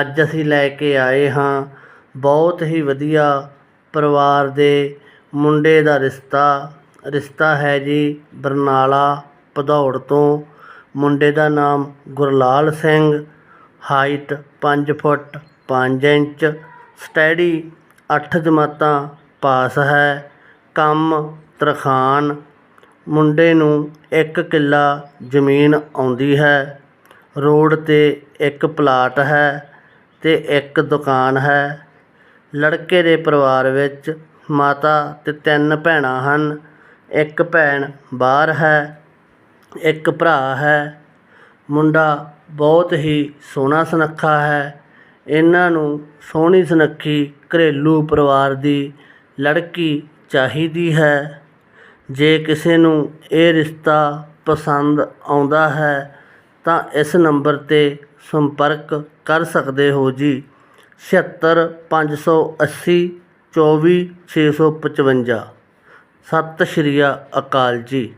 ਅੱਜ ਅਸੀਂ ਲੈ ਕੇ ਆਏ ਹਾਂ। ਬਹੁਤ ਹੀ ਵਧੀਆ ਪਰਿਵਾਰ ਦੇ ਮੁੰਡੇ ਦਾ ਰਿਸ਼ਤਾ। ਰਿਸ਼ਤਾ ਹੈ ਜੀ ਬਰਨਾਲਾ, ਭਦੌੜ ਤੋਂ। ਮੁੰਡੇ ਦਾ ਨਾਮ ਗੁਰਲਾਲ ਸਿੰਘ। ਹਾਈਟ ਪੰਜ ਫੁੱਟ ਪੰਜ ਇੰਚ। ਸਟੈਡੀ ਅੱਠ ਜਮਾਤਾਂ ਪਾਸ ਹੈ। ਕੰਮ ਤਰਖਾਣ ਮੁੰਡੇ ਨੂੰ ਇੱਕ ਕਿੱਲਾ ਜ਼ਮੀਨ ਆਉਂਦੀ ਹੈ। ਰੋਡ 'ਤੇ ਇੱਕ ਪਲਾਟ ਹੈ। ਅਤੇ ਇੱਕ ਦੁਕਾਨ ਹੈ। ਲੜਕੇ ਦੇ ਪਰਿਵਾਰ ਵਿੱਚ ਮਾਤਾ ਅਤੇ ਤਿੰਨ ਭੈਣਾਂ ਹਨ। ਇੱਕ ਭੈਣ ਬਾਹਰ ਹੈ, ਇੱਕ ਭਰਾ ਹੈ। ਮੁੰਡਾ ਬਹੁਤ ਹੀ ਸੋਹਣਾ ਸੁਨੱਖਾ ਹੈ। ਇਹਨਾਂ ਨੂੰ ਸੋਹਣੀ ਸੁਨੱਖੀ ਘਰੇਲੂ ਪਰਿਵਾਰ ਦੀ ਲੜਕੀ ਚਾਹੀਦੀ ਹੈ। ਜੇ ਕਿਸੇ ਨੂੰ ਇਹ ਰਿਸ਼ਤਾ ਪਸੰਦ ਆਉਂਦਾ ਹੈ ਤਾਂ ਇਸ ਨੰਬਰ 'ਤੇ ਸੰਪਰਕ ਕਰ ਸਕਦੇ ਹੋ ਜੀ। ਛਿਹੱਤਰ ਪੰਜ ਸੌ ਅੱਸੀ ਚੌਵੀ ਛੇ ਸੌ ਪਚਵੰਜਾ। ਸਤਿ ਸ਼੍ਰੀ ਅਕਾਲ ਜੀ।